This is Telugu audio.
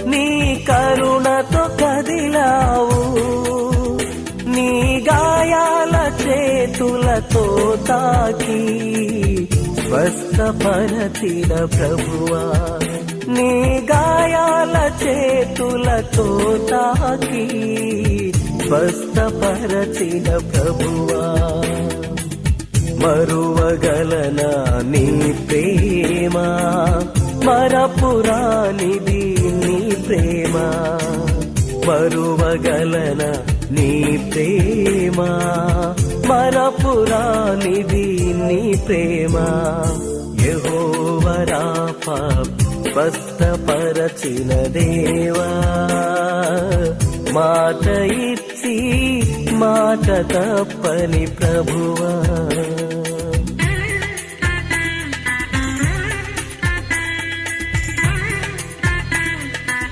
నీ కరుణతో కదిలావు. నీ గాయాల చేతులతో తాకి స్వస్థపరచిన ప్రభువా. నీ గాయాల చేతులతో తాకి స్వస్థపరచిన ప్రభువా. మరువగలనా నీ ప్రేమ? మరపురానిది మరువగలన నీ ప్రేమ. మరపురానిది నీ ప్రేమ. యహోవరాప స్వస్థపరచిన దేవా. మాట ఇచ్చి మాట తప్పని ప్రభువా.